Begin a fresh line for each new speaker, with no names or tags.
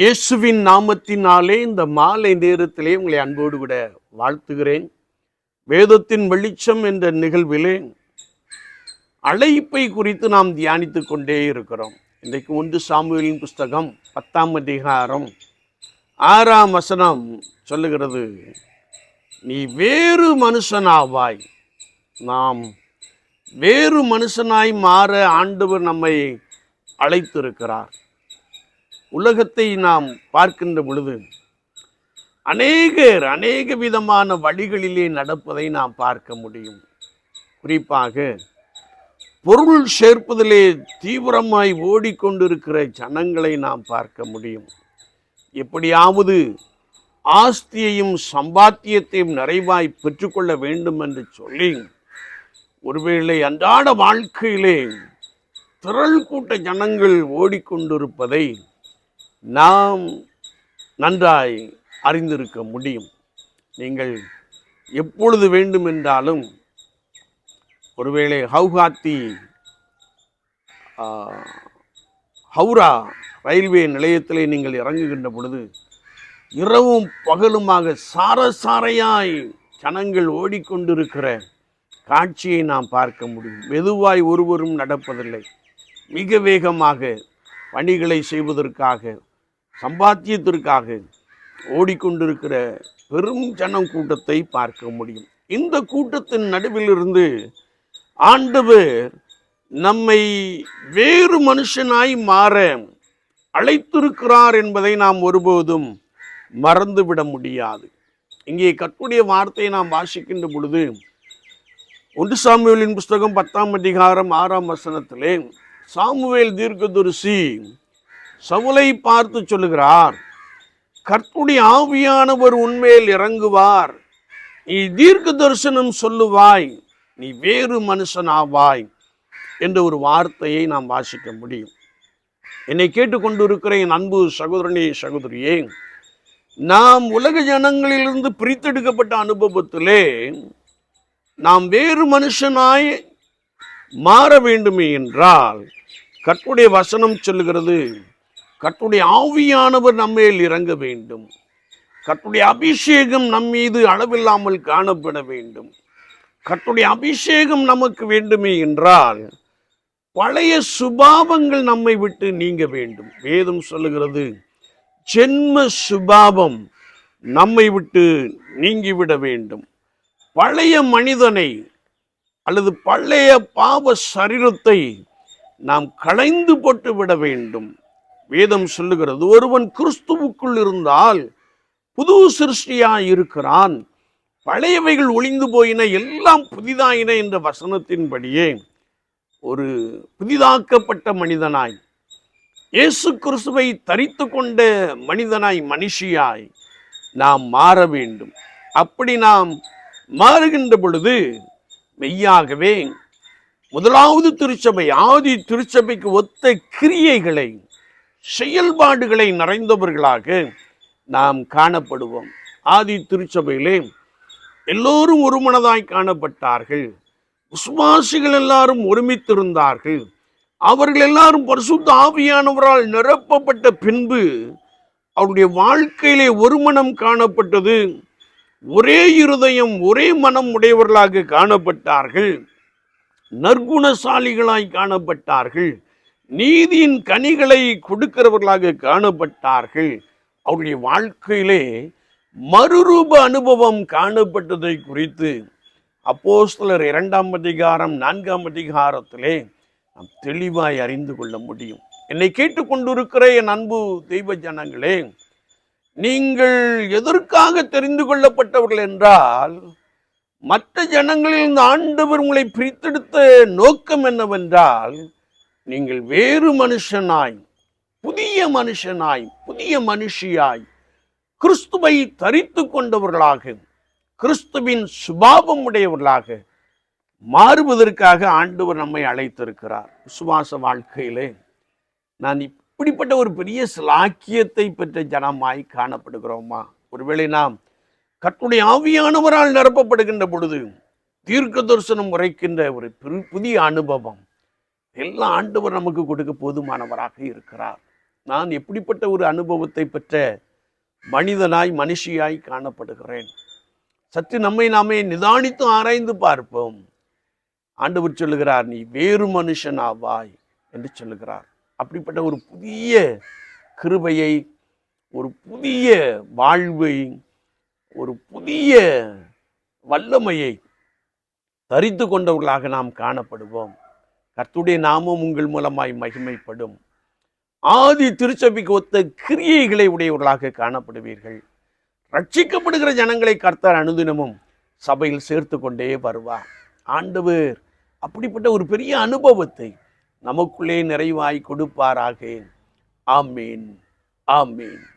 இயேசுவின் நாமத்தினாலே இந்த மாலை நேரத்திலே உங்களை அன்போடு கூட வாழ்த்துகிறேன். வேதத்தின் வெளிச்சம் என்ற நிகழ்விலே அழைப்பை குறித்து நாம் தியானித்து கொண்டே இருக்கிறோம். இன்றைக்கு ஒன்று சாமுவேலின் புஸ்தகம் பத்தாம் அதிகாரம் ஆறாம் வசனம் சொல்லுகிறது நீ வேறு மனுஷனாவாய். நாம் வேறு மனுஷனாய் மாற ஆண்டவர் நம்மை அழைத்திருக்கிறார். உலகத்தை நாம் பார்க்கின்ற பொழுது அநேகர் அநேக விதமான வழிகளிலே நடப்பதை நாம் பார்க்க முடியும். குறிப்பாக பொருள் சேர்ப்பதிலே தீவிரமாய் ஓடிக்கொண்டிருக்கிற ஜனங்களை நாம் பார்க்க முடியும். எப்படியாவது ஆஸ்தியையும் சம்பாத்தியத்தையும் நிறைவாய் பெற்றுக்கொள்ள வேண்டும் என்று சொல்லி ஒருவேளை அன்றாட வாழ்க்கையிலே திரள் கூட்ட ஜனங்கள் ஓடிக்கொண்டிருப்பதை நாம் நன்றாய் அறிந்திருக்க முடியும். நீங்கள் எப்பொழுது வேண்டுமென்றாலும் ஒருவேளை ஹவுகாத்தி ஹவுரா ரயில்வே நிலையத்திலே நீங்கள் இறங்குகின்ற பொழுது இரவும் பகலுமாக சாரசாரையாய் ஜனங்கள் ஓடிக்கொண்டிருக்கிற காட்சியை நாம் பார்க்க முடியும். மெதுவாய் ஒருவரும் நடப்பதில்லை. மிக வேகமாக பணிகளை செய்வதற்காக சம்பாத்தியத்திற்காக ஓடிக்கொண்டிருக்கிற பெரும் ஜனம் கூட்டத்தை பார்க்க முடியும். இந்த கூட்டத்தின் நடுவிலிருந்து ஆண்டவர் நம்மை வேறு மனுஷனாய் மாற அழைத்திருக்கிறார் என்பதை நாம் ஒருபோதும் மறந்துவிட முடியாது. இங்கே கற்புடைய வார்த்தையை நாம் வாசிக்கின்ற பொழுது ஒன்று சாமுவேலின் புஸ்தகம் பத்தாம் அதிகாரம் ஆறாம் வசனத்திலே சாமுவேல் தீர்க்கதரிசி சவுலை பார்த்து சொல்லுகிறார் கர்த்துடைய ஆவியானவர் உன்மேல் இறங்குவார். நீ தீர்க்க தரிசனம் சொல்லுவாய். நீ வேறு மனுஷன் ஆவாய் என்ற ஒரு வார்த்தையை நாம் வாசிக்க முடியும். என்னை கேட்டுக்கொண்டிருக்கிற என் அன்பு சகோதரனே சகோதரியே நாம் உலக ஜனங்களிலிருந்து பிரித்தெடுக்கப்பட்ட அனுபவத்திலே நாம் வேறு மனுஷனாய் மாற வேண்டுமே என்றால் கற்புடைய வசனம் சொல்லுகிறது கர்த்தருடைய ஆவியானவர் நம்மேல் இறங்க வேண்டும். கர்த்தருடைய அபிஷேகம் நம் மீது அளவில்லாமல் காணப்பட வேண்டும். கர்த்தருடைய அபிஷேகம் நமக்கு வேண்டுமே என்றால் பழைய சுபாவங்கள் நம்மை விட்டு நீங்க வேண்டும். வேதம் சொல்லுகிறது ஜென்ம சுபாவம் நம்மை விட்டு நீங்கிவிட வேண்டும். பழைய மனிதனை அல்லது பழைய பாவ சரீரத்தை நாம் களைந்து போட்டு விட வேண்டும். வேதம் சொல்லுகிறது ஒருவன் கிறிஸ்துவுக்குள் இருந்தால் புது சிருஷ்டியாய் இருக்கிறான். பழையவைகள் ஒளிந்து போயின எல்லாம் புதிதாயின என்ற வசனத்தின்படியே ஒரு புதிதாக்கப்பட்ட மனிதனாய் இயேசு கிறிஸ்துவை தரித்து கொண்ட மனிதனாய் மனுஷியாய் நாம் மாற வேண்டும். அப்படி நாம் மாறுகின்ற பொழுது மெய்யாகவே முதலாவது திருச்சபை ஆதி திருச்சபைக்கு ஒத்த கிரியைகளை செயல்பாடுகளை நிறைந்தவர்களாக நாம் காணப்படுவோம். ஆதி திருச்சபையிலே எல்லோரும் ஒருமனதாய் காணப்பட்டார்கள். விசுவாசிகள் எல்லாரும் ஒருமித்திருந்தார்கள். அவர்கள் எல்லாரும் பரிசுத்த ஆவியானவரால் நிரப்பப்பட்ட பின்பு அவருடைய வாழ்க்கையிலே ஒரு மனம் காணப்பட்டது. ஒரே இருதயம் ஒரே மனம் உடையவர்களாக காணப்பட்டார்கள். நற்குணசாலிகளாய் காணப்பட்டார்கள். நீதியின் கனிகளை கொடுக்கிறவர்களாக காணப்பட்டார்கள். அவருடைய வாழ்க்கையிலே மறுரூப அனுபவம் காணப்பட்டதை குறித்து அப்போஸ்தலர் இரண்டாம் அதிகாரம் நான்காம் அதிகாரத்திலே நாம் தெளிவாய் அறிந்து கொள்ள முடியும். என்னை கேட்டுக்கொண்டிருக்கிற என் அன்பு தெய்வ ஜனங்களே நீங்கள் எதற்காக தெரிந்து கொள்ளப்பட்டவர்கள் என்றால் மற்ற ஜனங்களில் இந்த ஆண்டவர் உங்களை பிரித்தெடுத்த நோக்கம் என்னவென்றால் நீங்கள் வேறு மனுஷனாய் புதிய மனுஷனாய் புதிய மனுஷியாய் கிறிஸ்துவை தரித்து கொண்டவர்களாக கிறிஸ்துவின் சுபாவம் உடையவர்களாக மாறுவதற்காக ஆண்டவர் நம்மை அழைத்திருக்கிறார். விசுவாச வாழ்க்கையிலே நான் இப்படிப்பட்ட ஒரு பெரிய சிலாக்கியத்தை பெற்ற ஜனமாய் காணப்படுகிறோமா? ஒருவேளை நாம் கர்த்தருடைய ஆவியானவரால் நிரப்பப்படுகின்ற பொழுது தீர்க்க தரிசனம் உரைக்கின்ற ஒரு புதிய அனுபவம் எல்லாம் ஆண்டவர் நமக்கு கொடுக்க போதுமானவராக இருக்கிறார். நான் எப்படிப்பட்ட ஒரு அனுபவத்தை பெற்ற மனிதனாய் மனுஷியாய் காணப்படுகிறேன்? சற்று நம்மை நாமே நிதானித்து ஆராய்ந்து பார்ப்போம். ஆண்டவர் சொல்லுகிறார் நீ வேறு மனுஷன் ஆவாய் என்று சொல்லுகிறார். அப்படிப்பட்ட ஒரு புதிய கிருபையை ஒரு புதிய வாழ்வை ஒரு புதிய வல்லமையை தரித்து கொண்டவர்களாக நாம் காணப்படுவோம். கர்த்துடைய நாமம் உங்கள் மூலமாய் மகிமைப்படும். ஆதி திருச்சபைக்கு ஒத்த கிரியைகளை உடையவர்களாக காணப்படுவீர்கள். ரட்சிக்கப்படுகிற ஜனங்களை கர்த்தர் அனுதினமும் சபையில் சேர்த்து கொண்டே வருவார். ஆண்டவர் அப்படிப்பட்ட ஒரு பெரிய அனுபவத்தை நமக்குள்ளே நிறைவாய் கொடுப்பாராக. ஆமீன். ஆமீன்.